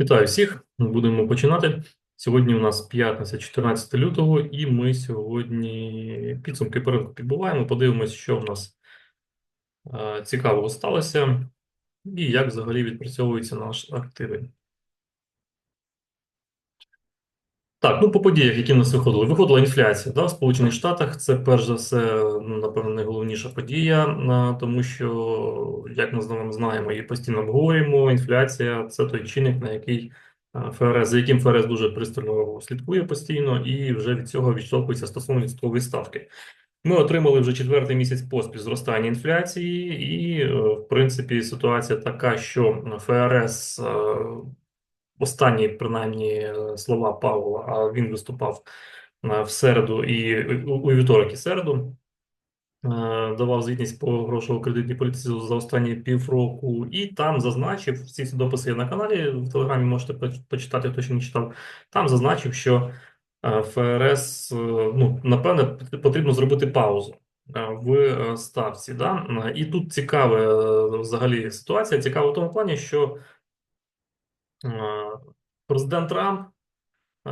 Вітаю всіх. Будемо починати. Сьогодні у нас п'ятниця, 14 лютого, і ми сьогодні підсумки по ринку підбуваємо. Подивимось, що в нас е, цікавого сталося, і як взагалі відпрацьовуються наші активи. Так, ну по подіях, які в нас виходили. Виходила інфляція да, в Сполучених Штатах. Це перш за все, ну, напевно, найголовніша подія, тому що, як ми з вами знаємо і постійно обговорюємо, інфляція це той чинник, на який ФРС, за яким ФРС дуже пристально слідкує постійно, і вже від цього відштовхується стосовно відсоткової ставки. Ми отримали вже четвертий місяць поспіль зростання інфляції, і, е, в принципі, ситуація така, що ФРС е, останні принаймні е, слова Павла, а він виступав е, в середу і у у вівторок і середу. е, Давав звітність по грошово-кредитній політиці за останні півроку, і там зазначив всі ці дописи є на каналі в Телеграмі. Можете почитати, хто ще не читав. Там зазначив, що е, ФРС, е, ну напевне, потрібно зробити паузу е, в е, ставці. Да? Е, І тут цікава е, взагалі ситуація. Цікава в тому плані, що Е, Президент Трамп е,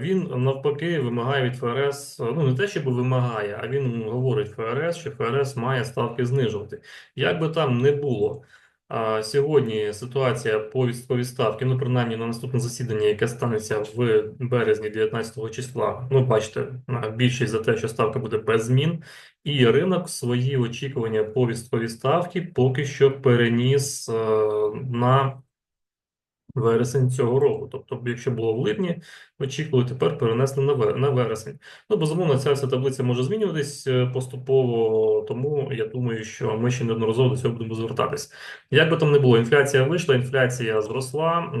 він навпаки вимагає від ФРС, е, ну не те, щоб вимагає, а він говорить ФРС, що ФРС має ставки знижувати. Як би там не було, сьогодні ситуація по відсотковій ставки, ну принаймні на наступне засідання, яке станеться в березні 19 числа. Ну, бачите, е, більшість за те, що ставка буде без змін, і ринок свої очікування по відсотковій ставки поки що переніс е, на вересень цього року. Тобто, якщо було в липні, очікували, тепер перенесли на ве- на вересень. Ну, безумовно, ця вся таблиця може змінюватись е, поступово, тому я думаю, що ми ще неодноразово до цього будемо звертатись. Як би там не було, інфляція вийшла, інфляція зросла,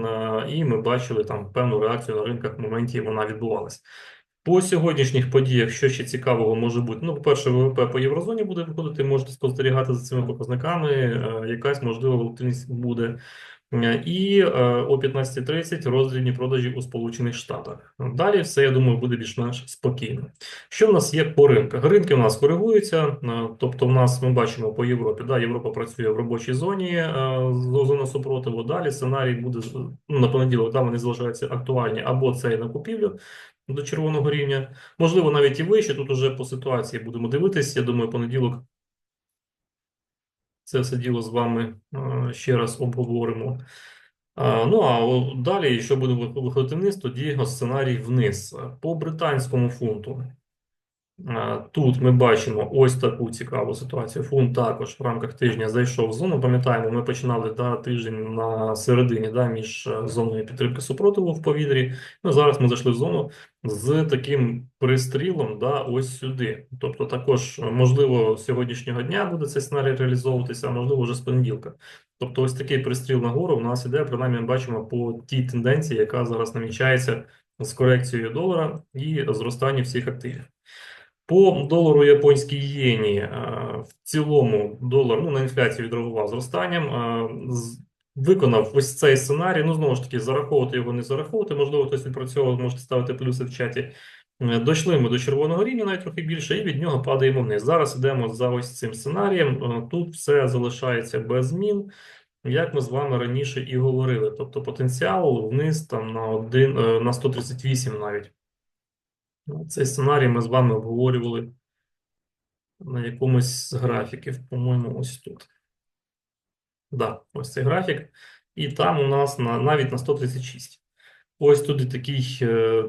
е, і ми бачили там певну реакцію на ринках в моменті вона відбувалась. По сьогоднішніх подіях, що ще цікавого може бути? Ну, по-перше, ВВП по єврозоні буде виходити, можете спостерігати за цими показниками. е, Якась можлива волатильність буде. Е, І е, о 15.30 роздрібні продажі у Сполучених Штатах. Далі все, я думаю, буде більш-менш спокійно. Що в нас є по ринках? Ринки в нас коригуються, е, тобто в нас ми бачимо по Європі. Да, Європа працює в робочій зоні зона супротиву. Далі сценарій буде ну, на понеділок, да, вони залишаються актуальні або це на купівлю до червоного рівня, можливо, навіть і вище. Тут уже по ситуації будемо дивитись. Я думаю, понеділок це все діло з вами е, ще раз обговоримо. Ну а далі, що буде вих- виходити вниз, тоді сценарій вниз. По британському фунту. А, Тут ми бачимо ось таку цікаву ситуацію. Фунт також в рамках тижня зайшов в зону. Пам'ятаємо, ми починали да, тиждень на середині да, між е, зоною підтримки супротиву в повітрі. Ну, зараз ми зайшли в зону з таким пристрілом да, ось сюди. Тобто, також, е, можливо, з сьогоднішнього дня буде цей сценарій реалізовуватися, а можливо, вже з понеділка. Тобто, ось такий пристріл нагору у нас іде, принаймні, ми бачимо по тій тенденції, яка зараз намічається з корекцією долара і зростанням всіх активів. По долару японській єні е, в цілому долар ну, на інфляцію відреагував зростанням. е, Виконав ось цей сценарій. Ну, знову ж таки, зараховувати його не зараховувати. Можливо, хтось відпрацьовував, можете ставити плюси в чаті. Е, Дійшли ми до червоного рівня, навіть трохи більше, і від нього падаємо вниз. Зараз йдемо за ось цим сценарієм. Тут все залишається без змін, як ми з вами раніше і говорили. Тобто потенціал вниз там на один, на 138 навіть. Цей сценарій ми з вами обговорювали на якомусь з графіків, по-моєму, ось тут. Да, ось цей графік. І там у нас на, навіть на 136. Ось тут такий е,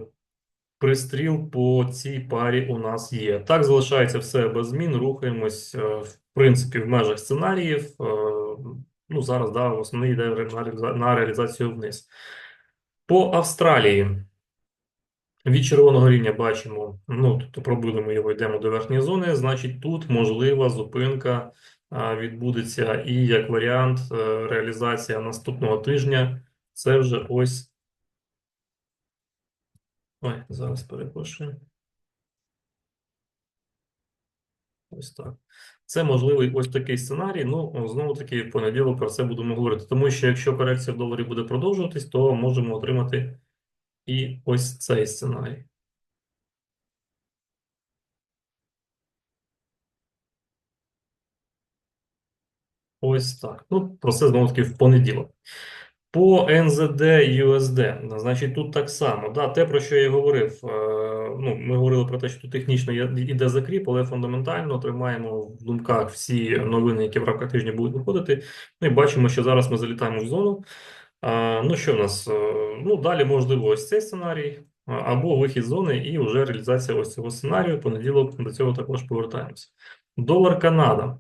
пристріл по цій парі у нас є. Так залишається все без змін. Рухаємось, е, в принципі, в межах сценаріїв. Е, ну, зараз, да, основний йде на реалізацію вниз. По Австралії. Від червоного рівня бачимо, ну, тобто пробили ми його, йдемо до верхньої зони, значить тут можлива зупинка відбудеться і як варіант е, реалізація наступного тижня. Це вже ось. Ой, зараз перепрошую. Ось так. Це можливий ось такий сценарій. Ну, знову таки, в понеділок про це будемо говорити. Тому що якщо корекція в доларі буде продовжуватись, то можемо отримати і ось цей сценарій. Ось так. Ну, про це знову таки в понеділок. По NZD USD, значить, тут так само. Да, те, про що я говорив. е, Ну, ми говорили про те, що тут технічно іде закріп, але фундаментально тримаємо в думках всі новини, які в рамках тижня будуть виходити. Ну і бачимо, що зараз ми залітаємо в зону. Ну, що в нас? Е, Ну, далі можливо ось цей сценарій, або вихід зони і вже реалізація ось цього сценарію. Понеділок до цього також повертаємося. Долар Канада.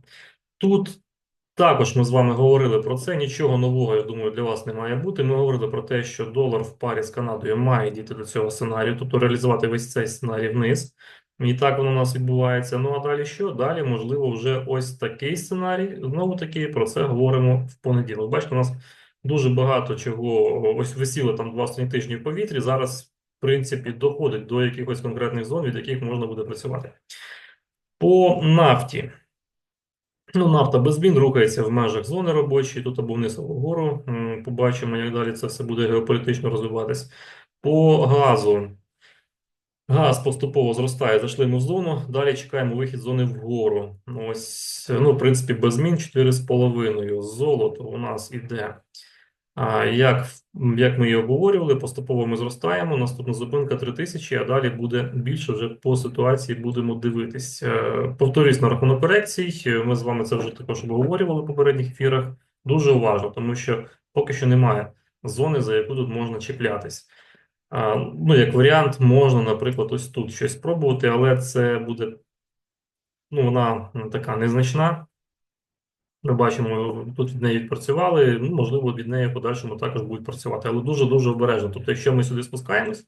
Тут також ми з вами говорили про це. Нічого нового, я думаю, для вас не має бути. Ми говорили про те, що долар в парі з Канадою має дійти до цього сценарію, тобто реалізувати весь цей сценарій вниз. І так воно у нас відбувається. Ну а далі що? Далі, можливо, вже ось такий сценарій. Знову таки про це говоримо в понеділок. Бачите, у нас дуже багато чого ось висіло там два останні тижні в повітрі. Зараз, в принципі, доходить до якихось конкретних зон, від яких можна буде працювати. По нафті. Ну, нафта без змін рухається в межах зони робочої, тут або вниз, або вгору. Побачимо, як далі це все буде геополітично розвиватись. По газу. Газ поступово зростає, зайшли ми в зону. Далі чекаємо вихід зони вгору. Ось, ну, в принципі, без змін 4,5. Золото у нас іде. Як, як ми її обговорювали, поступово ми зростаємо. Наступна зупинка 3000, а далі буде більше вже по ситуації будемо дивитись. Е, Повторюсь на рахунок корекцій. Ми з вами це вже також обговорювали в попередніх ефірах. Дуже уважно, тому що поки що немає зони, за яку тут можна чіплятись. Ну, як варіант, можна, наприклад, ось тут щось спробувати, але це буде, ну, вона така незначна. Ми бачимо, тут від неї відпрацювали, ну, можливо, від неї в подальшому також будуть працювати, але дуже-дуже обережно. Тобто, якщо ми сюди спускаємось,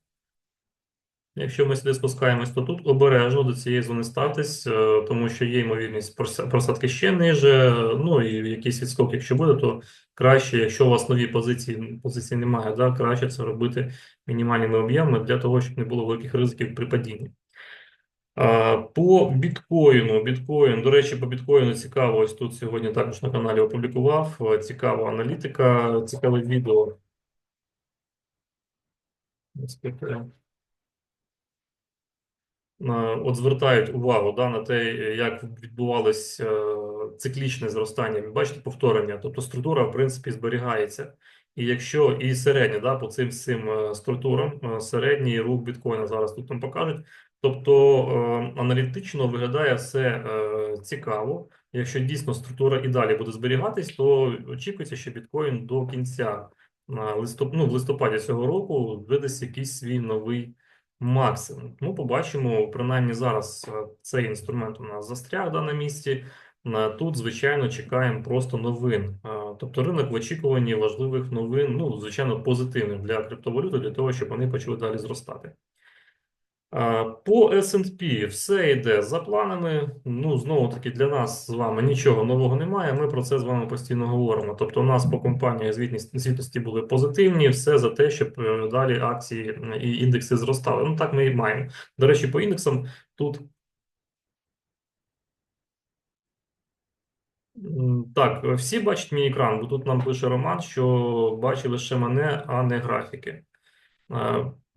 якщо ми сюди спускаємось, то тут обережно до цієї зони ставтесь, е, тому що є ймовірність просадки ще ниже, ну і якийсь відскок, якщо буде, то краще, якщо у вас нові позиції, позиції немає, да, краще це робити мінімальними об'ємами для того, щоб не було великих ризиків при падінні. По біткоїну, біткоін, до речі, по біткоїну цікаво. Ось тут сьогодні також на каналі опублікував. е, Цікава аналітика, цікаве відео. От звертають увагу да, на те, як відбувалось е, циклічне зростання. Бачите повторення, тобто структура, в принципі, зберігається. І якщо і середня, да, по цим всім е, структурам, середній рух біткоїна зараз тут нам покажуть. Тобто е, аналітично виглядає все е, цікаво. Якщо дійсно структура і далі буде зберігатись, то очікується, що біткоін до кінця е, листоп... ну, в листопаді цього року видасть якийсь свій новий максимум. Ну, побачимо, принаймні зараз цей інструмент у нас застряг да, на місці. Тут, звичайно, чекаємо просто новин. Тобто ринок в очікуванні важливих новин, ну, звичайно, позитивних для криптовалюти, для того, щоб вони почали далі зростати. Е, По S&P все йде за планами. Ну, знову таки, для нас з вами нічого нового немає. Ми про це з вами постійно говоримо. Тобто, у нас по компаніях звітності були позитивні, все за те, щоб е, далі акції і індекси зростали. Ну так ми і маємо. До речі, по індексам тут так, е, всі бачать мій екран, бо тут нам пише Роман, що бачить лише мене, а не графіки.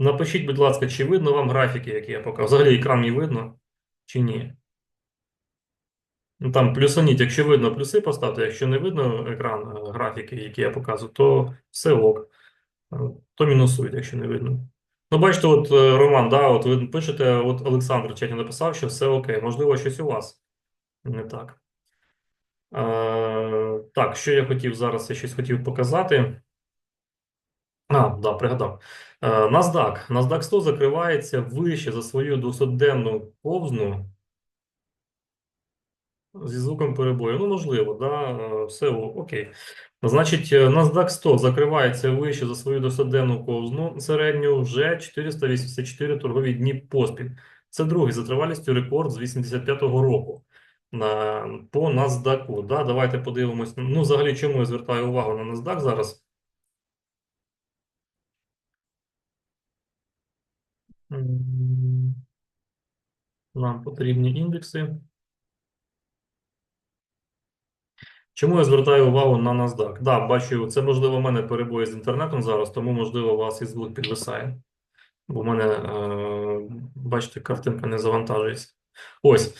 Напишіть, будь ласка, чи видно вам графіки, які я показав? Взагалі екран мій видно чи ні? Ну там плюсаніть, якщо видно, плюси поставте, якщо не видно екран е, графіки, які я показую, то все ок. Е, То мінусують, якщо не видно. Ну, бачите, от е, Роман, да, от ви пишете, от Олександр в чаті написав, що все окей. Можливо, щось у вас не так. Е, так, що я хотів зараз, я щось хотів показати. А, да, пригадав. Е, NASDAQ. NASDAQ 100 закривається вище за свою 200-денну повзну зі звуком перебою. Ну, можливо, да, е, все окей. Значить, е, NASDAQ 100 закривається вище за свою 200-денну ковзну середню вже 484 торгові дні поспіль. Це другий за тривалістю рекорд з 85-го року по NASDAQ. Да, давайте подивимось. Ну, взагалі, чому я звертаю увагу на NASDAQ зараз? Нам потрібні індекси. Чому я звертаю увагу на NASDAQ? Да, бачу, це можливо в мене перебої з інтернетом зараз, тому можливо у вас і звук підвисає. Бо в мене, е, бачите, картинка не завантажується. Ось.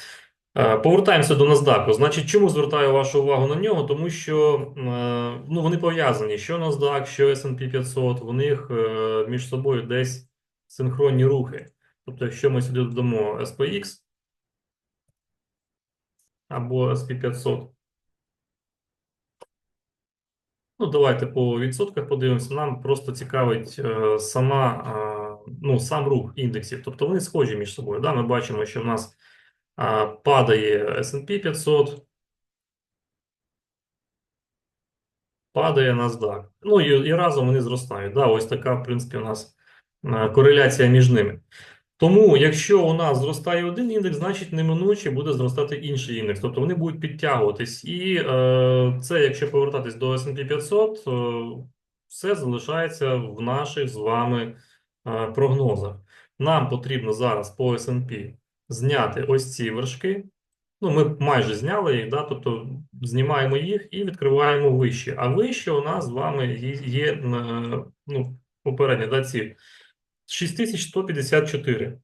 Е, Повертаємося до NASDAQ. Значить, чому звертаю вашу увагу на нього? Тому що е, ну, вони пов'язані. Що NASDAQ, що S&P 500, в них е, між собою десь синхронні рухи. Тобто, якщо ми сюди додамо SPX або SP 500, ну давайте по відсотках подивимося. Нам просто цікавить е, сама, е, ну, сам рух індексів. Тобто вони схожі між собою. Да? Ми бачимо, що в нас е, падає S&P 500. падає NASDAQ. Ну і, і разом вони зростають. Да, ось така, в принципі, у нас кореляція між ними. Тому, якщо у нас зростає один індекс, значить неминуче буде зростати інший індекс. Тобто вони будуть підтягуватись. І е, це, якщо повертатись до S&P 500, е, все залишається в наших з вами е, прогнозах. Нам потрібно зараз по S&P зняти ось ці вершки. Ну, ми майже зняли їх, да, тобто знімаємо їх і відкриваємо вище. А вище у нас з вами є, е, ну, попередні да, ці 6154.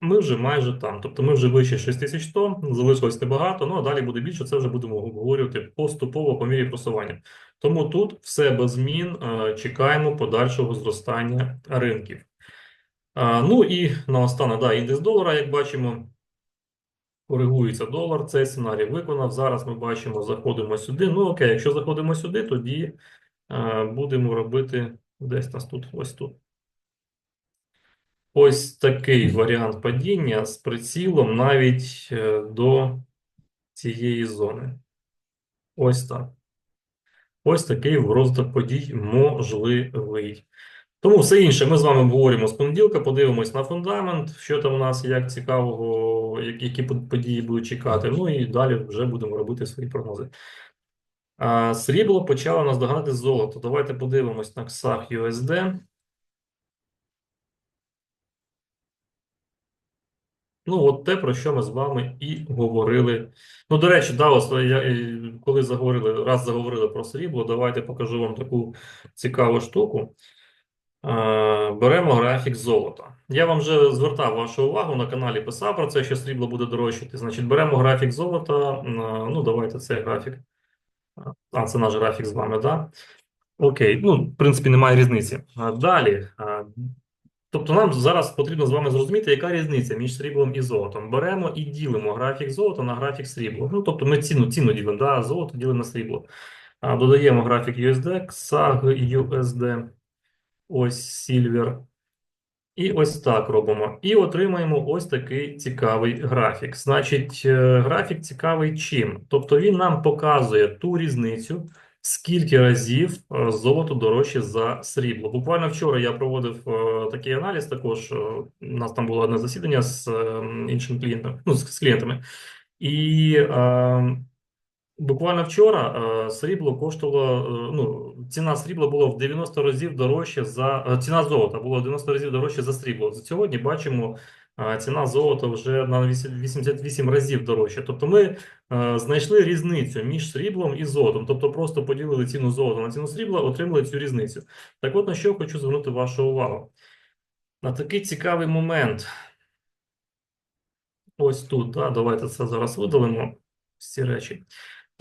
Ми вже майже там. Тобто ми вже вище 6100, залишилось небагато, ну а далі буде більше, це вже будемо обговорювати поступово по мірі просування. Тому тут все без змін, е, чекаємо подальшого зростання ринків. Ну і наостанок, да, індекс долара, як бачимо. Коригується долар, цей сценарій виконав. Зараз ми бачимо, заходимо сюди. Ну, окей, якщо заходимо сюди, тоді е, будемо робити десь нас тут, ось тут. Ось такий варіант падіння з прицілом навіть е, до цієї зони. Ось так. Ось такий розвиток подій можливий. Тому все інше ми з вами обговоримо з понеділка, подивимось на фундамент, що там у нас, як цікавого, які, події будуть чекати. Ну і далі вже будемо робити свої прогнози. Срібло почало наздоганяти золото. Давайте подивимось на XAG USD. Ну, от те, про що ми з вами і говорили. Ну, до речі, да, я, коли заговорили, раз заговорили про срібло, давайте покажу вам таку цікаву штуку. Беремо графік золота. Я вам вже звертав вашу увагу на каналі, писав про це, що срібло буде дорожчати. Значить, беремо графік золота. Ну, давайте цей графік. А, це наш графік з вами, да? Окей, ну, в принципі, немає різниці. Далі. Тобто, нам зараз потрібно з вами зрозуміти, яка різниця між сріблом і золотом. Беремо і ділимо графік золота на графік срібла. Ну, тобто, ми ціну ціну ділимо, да? золото ділимо на срібло. Додаємо графік USD, XAG USD ось Silver. І ось так робимо. І отримаємо ось такий цікавий графік. Значить, е, графік цікавий чим? Тобто він нам показує ту різницю, скільки разів е, золото дорожче за срібло. Буквально вчора я проводив е, такий аналіз. Також у нас там було одне засідання з іншим клієнтом, ну з клієнтами. І Буквально вчора е, срібло коштувало, е, ну, ціна срібла була в 90 разів дорожче за е, ціна золота була в 90 разів дорожче за срібло. Сьогодні бачимо, е, ціна золота вже на 88 разів дорожче. Тобто ми е, знайшли різницю між сріблом і золотом. Тобто просто поділили ціну золота на ціну срібла, отримали цю різницю. Так от на що хочу звернути вашу увагу. На такий цікавий момент. Ось тут, да, давайте це зараз видалимо, ці речі.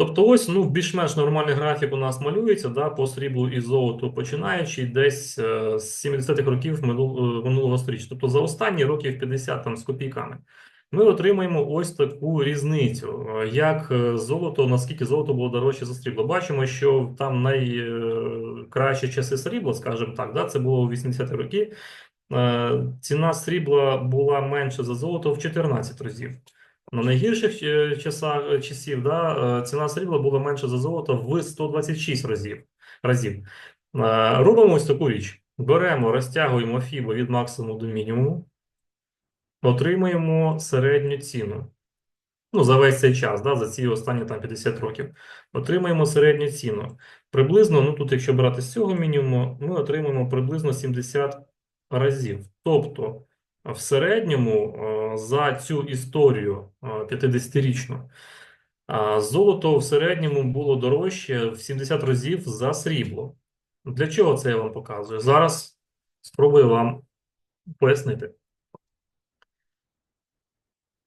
Тобто, ось ну більш-менш нормальний графік у нас малюється да, по сріблу і золоту, починаючи десь е, з 70-х років минул, е, минулого сторіччя. Тобто за останні років 50 там з копійками. Ми отримаємо ось таку різницю. Е, як золото, наскільки золото було дорожче за срібло. Бачимо, що там найкращі часи срібла, скажімо так, да, це було у 80-ті роки. Ціна срібла була менша за золото в 14 разів. На найгірших е, часах е, часів да, е, ціна срібла була менша за золото в 126 разів. разів. Робимо ось таку річ. Беремо, розтягуємо фібо від максимуму до мінімуму, отримуємо середню ціну. Ну, за весь цей час, да, за ці останні там 50 років. Отримаємо середню ціну. Приблизно, ну тут, якщо брати з цього мінімуму, ми отримаємо приблизно 70 разів. Тобто в середньому е, за цю історію 50-річну е, золото в середньому було дорожче в 70 разів за срібло. Для чого це я вам показую? Зараз спробую вам пояснити.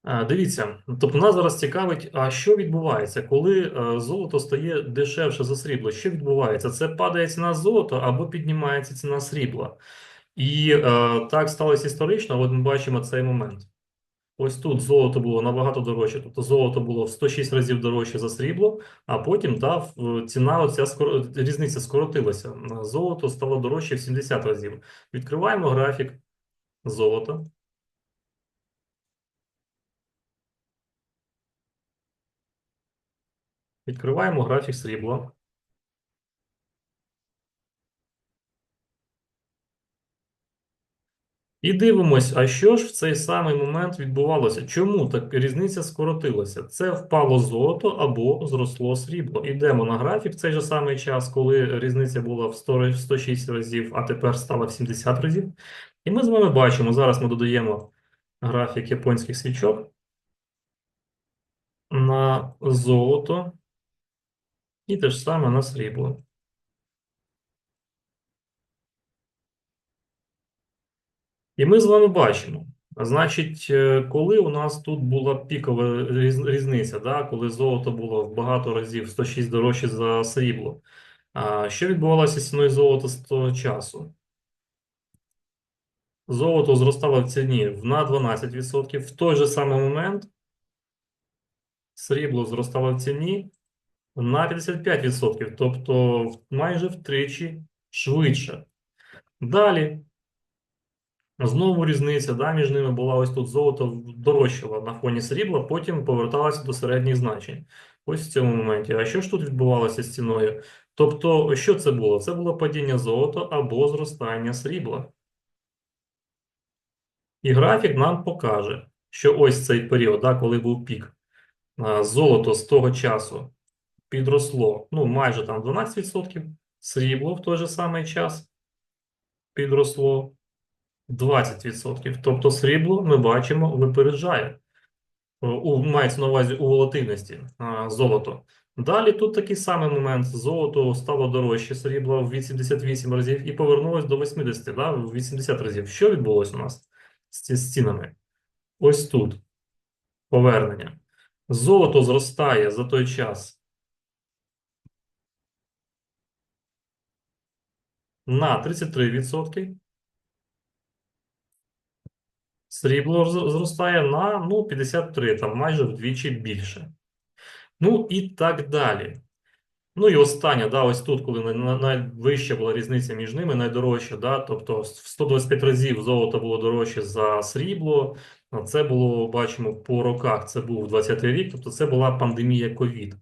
Е, Дивіться, тобто нас зараз цікавить, а що відбувається, коли е, золото стає дешевше за срібло? Що відбувається? Це падає ціна золота або піднімається ціна срібла. І е, так сталося історично. От ми бачимо цей момент. Ось тут золото було набагато дорожче, тобто золото було в 106 разів дорожче за срібло, а потім та, ціна оця скоро, різниця скоротилася. Золото стало дорожче в 70 разів. Відкриваємо графік золота. Відкриваємо графік срібла. І дивимось, а що ж в цей самий момент відбувалося? Чому так різниця скоротилася? Це впало золото або зросло срібло. Ідемо на графік в цей же самий час, коли різниця була в 100 в 106 разів, а тепер стала в 70 разів. І ми з вами бачимо, зараз ми додаємо графік японських свічок на золото і те ж саме на срібло. І ми з вами бачимо. Значить, е, коли у нас тут була пікова різниця, да, коли золото було в багато разів 106 дорожче за срібло, що відбувалося з ціною золота з того часу? Золото зростало в ціні на 12%. В той же самий момент срібло зростало в ціні на 55%, тобто майже втричі швидше. Далі. Знову різниця, да, між ними була ось тут золото дорожчало на фоні срібла, потім поверталося до середніх значень. Ось в цьому моменті. А що ж тут відбувалося з ціною? Тобто, що це було? Це було падіння золота або зростання срібла. І графік нам покаже, що ось цей період, да, коли був пік, золото з того часу підросло ну, майже там 12%, срібло в той же самий час підросло 20%. Тобто срібло ми бачимо випереджає. Е, У, мається на увазі у волатильності а, золото. Далі тут такий самий момент. Золото стало дорожче срібла в 88 разів і повернулось до 80, да, в 80 разів. Що відбулося у нас з цінами? Ось тут повернення. Золото зростає за той час на 33%. Срібло зростає на ну, 53, там майже вдвічі більше. Ну і так далі. Ну і останнє, да, ось тут, коли най- най- найвища була різниця між ними, найдорожча, да, тобто в 125 разів золото було дорожче за срібло. Це було, бачимо, по роках, це був 20-й рік, тобто це була пандемія ковід.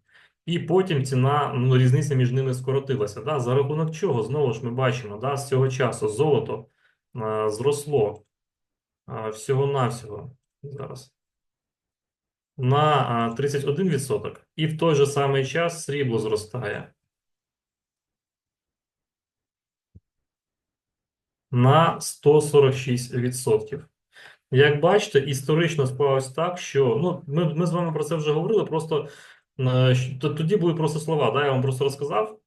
І потім ціна, ну, різниця між ними скоротилася. Да, за рахунок чого? Знову ж ми бачимо, да, з цього часу золото а, зросло всього-навсього. Зараз на 31%. І в той же самий час срібло зростає на 146%. Як бачите, історично склалось так, що ну, ми, ми з вами про це вже говорили, просто е, тоді були просто слова, да, я вам просто розказав.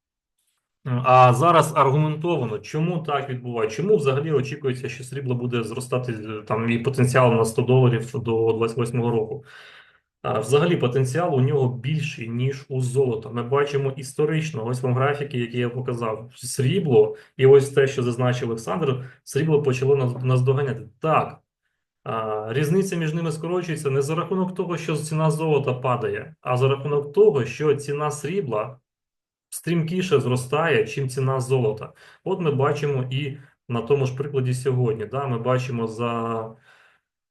А зараз аргументовано, чому так відбувається, чому взагалі очікується, що срібло буде зростати е, там і потенціал на 100 доларів до 28 року. А, Взагалі потенціал у нього більший, ніж у золота. Ми бачимо історично, ось вам графіки, які я показав. Срібло, і ось те, що зазначив Олександр, срібло почало нас, нас доганяти. Так, різниця між ними скорочується не за рахунок того, що ціна золота падає, а за рахунок того, що ціна срібла стрімкіше зростає, чим ціна золота. От ми бачимо і на тому ж прикладі сьогодні. Да, ми бачимо за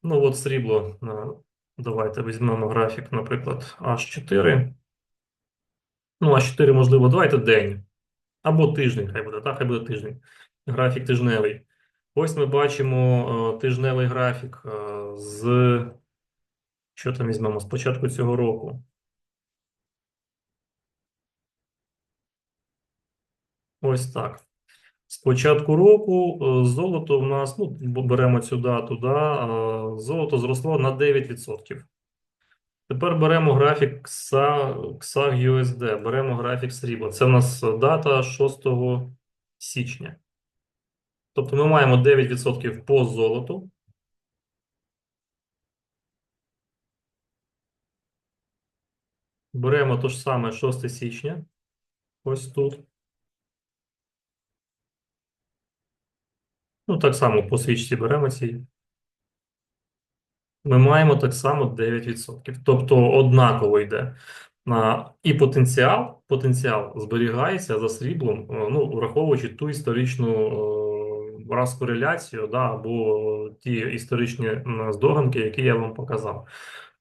Ну, от срібло. е, Давайте візьмемо графік, наприклад, H4. Ну, H4, можливо, давайте день. Або тиждень, хай буде, так, хай буде тиждень. Графік тижневий. Ось ми бачимо е, тижневий графік е, з. Що там візьмемо? З початку цього року. Ось так. З початку року е, золото в нас, ну, беремо цю дату, да, золото зросло на 9%. Тепер беремо графік XAG USD, беремо графік срібла. Це в нас дата 6 січня. Тобто ми маємо 9% по золоту. Беремо то ж саме 6 січня. Ось тут. Ну, так само по свічці беремо ці. Ми маємо так само 9%. Тобто однаково йде. І потенціал, потенціал зберігається за сріблом, е, ну, враховуючи ту історичну е, раз кореляцію, да, або ті історичні здоганки, які я вам показав.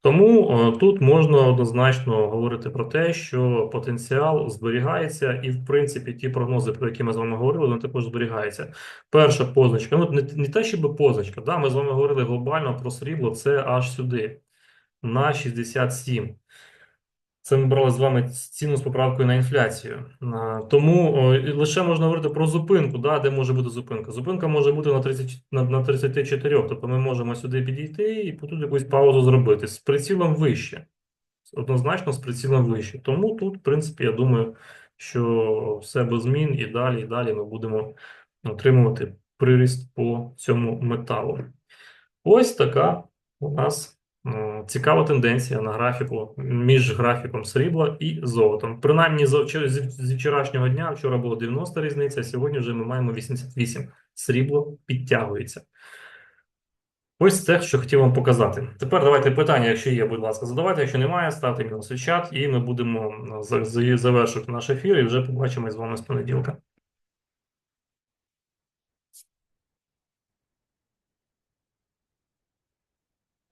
Тому е, тут можна однозначно говорити про те, що потенціал зберігається, і в принципі ті прогнози, про які ми з вами говорили, вони також зберігаються. Перша позначка, ну не, не те, щоб позначка, да, ми з вами говорили глобально про срібло, це аж сюди, на 67. Це ми брали з вами ціну з поправкою на інфляцію. Тому лише можна говорити про зупинку, да, де може бути зупинка. Зупинка може бути на 30, на, на 34, тобто ми можемо сюди підійти і тут якусь паузу зробити з прицілом вище. Однозначно з прицілом вище. Тому тут, в принципі, я думаю, що все без змін і далі, і далі ми будемо отримувати приріст по цьому металу. Ось така у нас цікава тенденція на графіку між графіком срібла і золотом. Принаймні, з, вчорашнього дня, вчора було 90 різниця, а сьогодні вже ми маємо 88. Срібло підтягується. Ось це, що хотів вам показати. Тепер давайте питання, якщо є, будь ласка, задавайте. Якщо немає, ставте мінус чат, і ми будемо за- завершувати наш ефір і вже побачимось з вами з понеділка.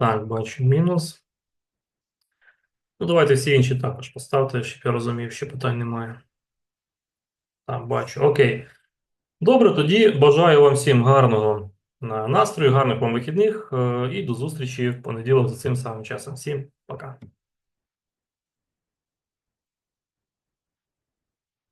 Так, бачу мінус. Ну, давайте всі інші також поставте, щоб я розумів, що питань немає. Так, бачу. Окей. Добре, тоді бажаю вам всім гарного е, настрою, гарних вам вихідних е, і до зустрічі в понеділок за цим самим часом. Всім пока.